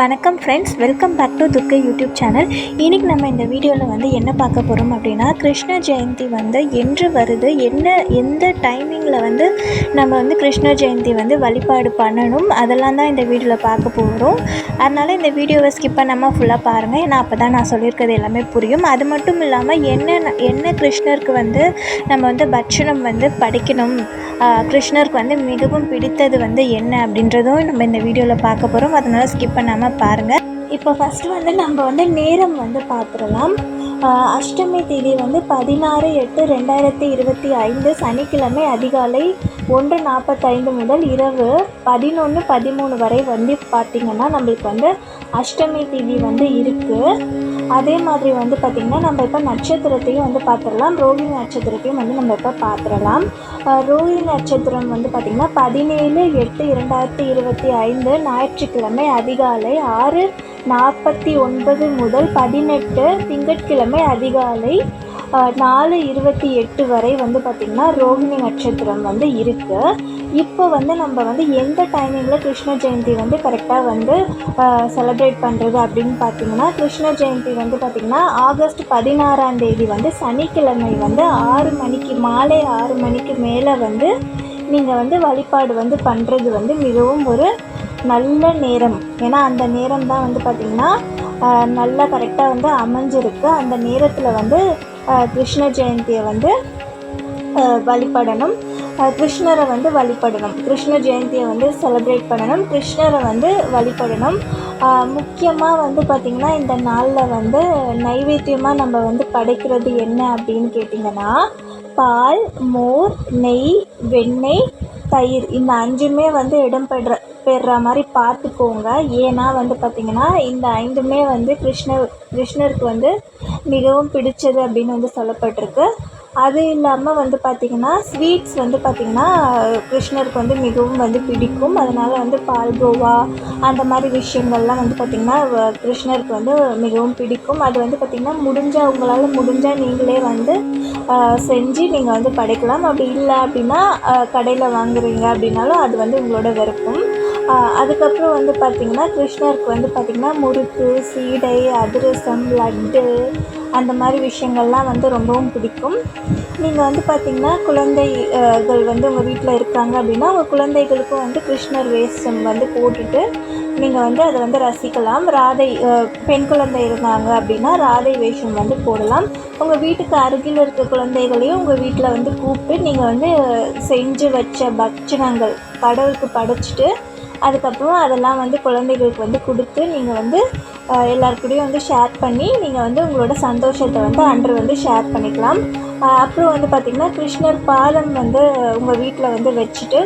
வணக்கம் friends welcome back to Durgai YouTube channel இன்றைக்கி நம்ம இந்த வீடியோவில் வந்து என்ன பார்க்க போகிறோம் அப்படின்னா கிருஷ்ண ஜெயந்தி வந்து என்று வருது. என்ன எந்த டைமிங்கில் வந்து நம்ம வந்து கிருஷ்ண ஜெயந்தி வந்து வழிபாடு பண்ணணும்? அதெல்லாம் தான் இந்த வீடியோவில் பார்க்க போகிறோம் அதனால் இந்த வீடியோவை ஸ்கிப் பண்ணாமல் ஃபுல்லாக பாருங்கள் ஏன்னா அப்போ தான் நான் சொல்லியிருக்கிறது எல்லாமே புரியும். அது மட்டும் இல்லாமல் என்ன என்ன கிருஷ்ணருக்கு வந்து நம்ம வந்து பட்சணம் வந்து படிக்கணும்? கிருஷ்ணருக்கு வந்து மிகவும் பிடித்தது வந்து என்ன அப்படின்றதும் நம்ம இந்த வீடியோவில் பார்க்க போகிறோம் அதனால் ஸ்கிப் பண்ணாமல் பாருங்கள் இப்போ ஃபஸ்ட்டு வந்து நம்ம வந்து நேரம் வந்து பார்த்துடலாம். அஷ்டமி தேதி வந்து பதினாறு எட்டு ரெண்டாயிரத்தி இருபத்தி ஐந்து சனிக்கிழமை அதிகாலை ஒன்று நாற்பத்தைந்து முதல் இரவு பதினொன்று பதிமூணு வரை வந்து பார்த்திங்கன்னா நம்மளுக்கு வந்து அஷ்டமி தேதி வந்து இருக்குது அதே மாதிரி வந்து பார்த்திங்கன்னா நம்ம இப்போ நட்சத்திரத்தையும் வந்து பார்த்துடலாம் ரோஹிணி நட்சத்திரத்தையும் வந்து நம்ம இப்போ பார்த்துடலாம் ஆஹ் ரோஹிணி நட்சத்திரம் வந்து பார்த்திங்கன்னா பதினேழு எட்டு இரண்டாயிரத்தி இருபத்தி ஐந்து ஞாயிற்றுக்கிழமை அதிகாலை ஆறு நாற்பத்தி ஒன்பது முதல் பதினெட்டு திங்கட்கிழமை அதிகாலை நாலு இருபத்தி எட்டு வரை வந்து பார்த்திங்கன்னா ரோஹிணி நட்சத்திரம் வந்து இருக்குது இப்போ வந்து நம்ம வந்து எந்த டைமிங்கில் கிருஷ்ண ஜெயந்தி வந்து கரெக்டாக வந்து செலிப்ரேட் பண்ணுறது அப்படின்னு பார்த்தீங்கன்னா கிருஷ்ண ஜெயந்தி வந்து பார்த்திங்கன்னா ஆகஸ்ட் பதினாறாம் தேதி வந்து சனிக்கிழமை வந்து ஆறு மணிக்கு மாலை ஆறு மணிக்கு மேலே வந்து நீங்கள் வந்து வழிபாடு வந்து பண்ணுறது வந்து மிகவும் ஒரு நல்ல நேரம். ஏன்னா அந்த நேரம் தான் வந்து பார்த்திங்கன்னா நல்லா கரெக்டாக வந்து அமைஞ்சிருக்கு. அந்த நேரத்தில் வந்து கிருஷ்ண ஜெயந்தியை வந்து வழிபடணும். கிருஷ்ணரை வந்து வழிபடணும். கிருஷ்ண ஜெயந்தியை வந்து செலிப்ரேட் பண்ணணும். கிருஷ்ணரை வந்து வழிபடணும். முக்கியமாக வந்து பார்த்திங்கன்னா இந்த நாளில் வந்து நைவேத்தியமாக நம்ம வந்து படைக்கிறது என்ன அப்படின்னு கேட்டிங்கன்னா பால் மோர் நெய் வெண்ணெய் தயிர் இந்த அஞ்சுமே வந்து இடம்பெற பெறுற மாதிரி பார்த்துக்கோங்க. ஏன்னா வந்து பார்த்திங்கன்னா இந்த ஐந்துமே வந்து கிருஷ்ணர் கிருஷ்ணருக்கு வந்து மிகவும் பிடிச்சது அப்படின்னு வந்து சொல்லப்பட்டிருக்கு. அது இல்லாமல் வந்து பார்த்திங்கன்னா ஸ்வீட்ஸ் வந்து பார்த்திங்கன்னா கிருஷ்ணருக்கு வந்து மிகவும் வந்து பிடிக்கும். அதனால் வந்து பால்கோவா அந்த மாதிரி விஷயங்கள்லாம் வந்து பார்த்திங்கன்னா வ- கிருஷ்ணருக்கு வந்து மிகவும் பிடிக்கும். அது வந்து பார்த்திங்கன்னா முடிஞ்சால் உங்களால் முடிஞ்சால் நீங்களே வந்து செஞ்சு நீங்கள் வந்து படைக்கலாம். அப்படி இல்லை அப்படின்னா கடையில் வாங்குறீங்க அப்படின்னாலும் அது வந்து உங்களோட விருப்பம். அதுக்கப்புறம் வந்து பார்த்திங்கன்னா கிருஷ்ணருக்கு வந்து பார்த்திங்கன்னா முறுக்கு சீடை அதிரசம் லட்டு அந்த மாதிரி விஷயங்கள்லாம் வந்து ரொம்பவும் பிடிக்கும். நீங்கள் வந்து பார்த்திங்கன்னா குழந்தைகள் வந்து உங்கள் வீட்டில் இருக்காங்க அப்படின்னா உங்கள் குழந்தைகளுக்கும் வந்து கிருஷ்ணர் வேஷம் வந்து போட்டுட்டு நீங்கள் வந்து அதை வந்து ரசிக்கலாம். ராதை பெண் குழந்தை இருந்தாங்க அப்படின்னா ராதை வேஷம் வந்து போடலாம். உங்கள் வீட்டுக்கு அருகில் இருக்க குழந்தைகளையும் உங்கள் வீட்டில் வந்து கூப்பிட்டு நீங்கள் வந்து செஞ்சு வச்ச பட்சணங்கள் கடவுளுக்கு படைச்சிட்டு அதுக்கப்புறம் அதெல்லாம் வந்து குழந்தைகளுக்கு வந்து கொடுத்து நீங்கள் வந்து எல்லாருக்கூடையும் வந்து ஷேர் பண்ணி நீங்கள் வந்து உங்களோட சந்தோஷத்தை வந்து அன்று வந்து ஷேர் பண்ணிக்கலாம். அப்புறம் வந்து பார்த்திங்கன்னா கிருஷ்ணர் பாதம் வந்து உங்கள் வீட்டில் வந்து வச்சுட்டு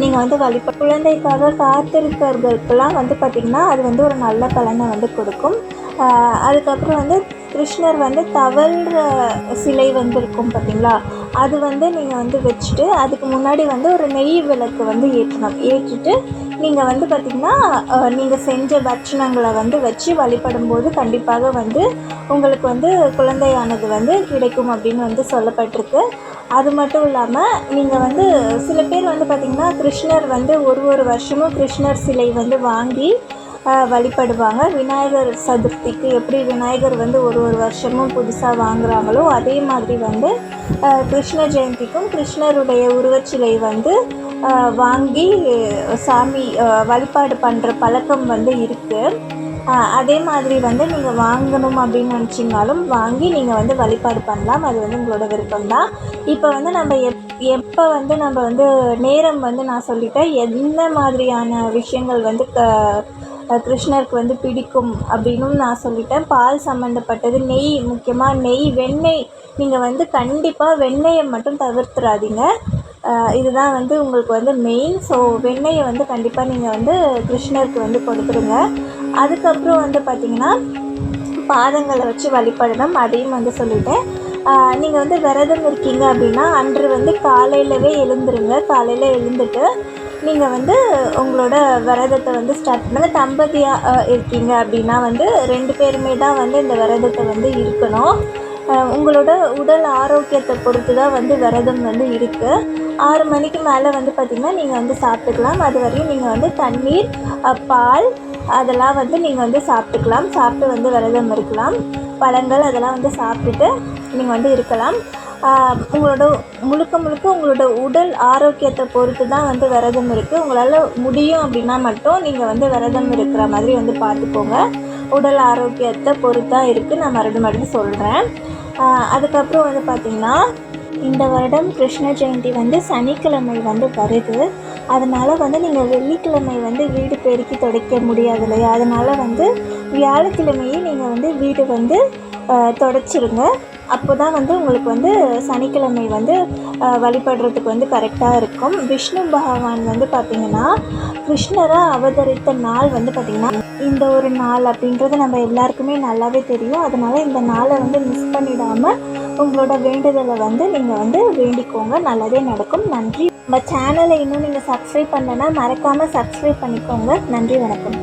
நீங்கள் வந்து வழிப குழந்தைக்காக காத்திருக்கிறவர்களுக்கெல்லாம் வந்து பார்த்திங்கன்னா அது வந்து ஒரு நல்ல பலனை வந்து கொடுக்கும். அதுக்கப்புறம் வந்து கிருஷ்ணர் வந்து தவழ்கிற சிலை வந்து இருக்கும் பார்த்தீங்களா அது வந்து நீங்கள் வந்து வச்சுட்டு அதுக்கு முன்னாடி வந்து ஒரு நெய் விளக்கு வந்து ஏற்றணும். ஏற்றிட்டு நீங்கள் வந்து பார்த்திங்கன்னா நீங்கள் செஞ்ச தட்சிணங்களை வந்து வச்சு வழிபடும்போது கண்டிப்பாக வந்து உங்களுக்கு வந்து குழந்தையானது வந்து கிடைக்கும் அப்படின்னு வந்து சொல்லப்பட்டிருக்கு. அது மட்டும் இல்லாமல் நீங்கள் வந்து சில பேர் வந்து பார்த்திங்கன்னா கிருஷ்ணர் வந்து ஒரு ஒரு வருஷமும் கிருஷ்ணர் சிலை வந்து வாங்கி வழிபடுவாங்க. விநாயகர் சதுர்த்திக்கு எப்படி விநாயகர் வந்து ஒரு ஒரு வருஷமும் புதுசாக வாங்குகிறாங்களோ அதே மாதிரி வந்து கிருஷ்ண ஜெயந்திக்கும் கிருஷ்ணருடைய உருவச்சிலை வந்து வாங்கி சாமி வழிபாடு பண்ணுற பழக்கம் வந்து இருக்குது அதே மாதிரி வந்து நீங்கள் வாங்கணும் அப்படின்னு நினச்சிங்கனாலும் வாங்கி நீங்கள் வந்து வழிபாடு பண்ணலாம். அது வந்து உங்களோட விருப்பம் தான் இப்போ வந்து நம்ம எப் எப்போ வந்து நம்ம வந்து நேரம் வந்து நான் சொல்லிட்டேன். எந்த மாதிரியான விஷயங்கள் வந்து க கிருஷ்ணருக்கு வந்து பிடிக்கும் அப்படின்னும் நான் சொல்லிட்டேன். பால் சம்மந்தப்பட்டது நெய் முக்கியமாக நெய் வெண்ணெய். நீங்கள் வந்து கண்டிப்பாக வெண்ணெயை மட்டும் தவிர்த்துறாதீங்க. இதுதான் வந்து உங்களுக்கு வந்து மெயின் ஸோ வெண்ணெயை வந்து கண்டிப்பாக நீங்கள் வந்து கிருஷ்ணருக்கு வந்து கொடுத்துருங்க. அதுக்கப்புறம் வந்து பார்த்திங்கன்னா பாதங்களை வச்சு வழிபடணும். அதையும் வந்து சொல்லிட்டேன். நீங்கள் வந்து விரதம் இருக்கீங்க அப்படின்னா அன்று வந்து காலையிலவே எழுந்துருங்க. காலையில் எழுந்துட்டு நீங்கள் வந்து உங்களோட விரதத்தை வந்து ஸ்டார்ட் பண்ணுங்கள் தம்பதியாக இருக்கீங்க அப்படின்னா வந்து ரெண்டு பேருமே தான் வந்து இந்த விரதத்தை வந்து இருக்கணும். உங்களோட உடல் ஆரோக்கியத்தை பொறுத்து தான் வந்து விரதம் வந்து இருக்குது ஆறு மணிக்கு மேலே வந்து பார்த்திங்கன்னா நீங்கள் வந்து சாப்பிட்டுக்கலாம். அது வரையும் நீங்கள் வந்து தண்ணீர் பால் அதெல்லாம் வந்து நீங்கள் வந்து சாப்பிட்டுக்கலாம். சாப்பிட்டு வந்து விரதம் இருக்கலாம். பழங்கள் அதெல்லாம் வந்து சாப்பிட்டுட்டு நீங்கள் வந்து இருக்கலாம். உங்களோட முழுக்க முழுக்க உங்களோட உடல் ஆரோக்கியத்தை பொறுத்து தான் வந்து விரதம் இருக்குது உங்களால் முடியும் அப்படின்னா மட்டும் நீங்கள் வந்து விரதம் இருக்கிற மாதிரி வந்து பார்த்துக்கோங்க உடல் ஆரோக்கியத்தை பொறுத்து இருக்குது நான் மறுபடியும் மறுபடியும் சொல்கிறேன் அதுக்கப்புறம் வந்து பார்த்திங்கன்னா இந்த வருடம் கிருஷ்ண ஜெயந்தி வந்து சனிக்கிழமை வந்து வருது. அதனால் வந்து நீங்கள் வெள்ளிக்கிழமை வந்து வீடு பெருக்கி துடைக்க முடியாது இல்லையா? அதனால் வந்து வியாழக்கிழமையே நீங்கள் வந்து வீடு வந்து தொடச்சிருங்க. அப்போ தான் வந்து உங்களுக்கு வந்து சனிக்கிழமை வந்து வழிபடுறதுக்கு வந்து கரெக்டாக இருக்கும். விஷ்ணு பகவான் வந்து பார்த்திங்கன்னா கிருஷ்ணராக அவதரித்த நாள் வந்து பார்த்திங்கன்னா இந்த ஒரு நாள் அப்படின்றது நம்ம எல்லாருக்குமே நல்லாவே தெரியும். அதனால் இந்த நாளை வந்து மிஸ் பண்ணிடாமல் உங்களோட வேண்டுதலை வந்து நீங்கள் வந்து வேண்டிக்கோங்க. நல்லதே நடக்கும். நன்றி. நம்ம சேனலை இன்னும் நீங்கள் சப்ஸ்கிரைப் பண்ணலைன்னா மறக்காமல் சப்ஸ்கிரைப் பண்ணிக்கோங்க. நன்றி வணக்கம்.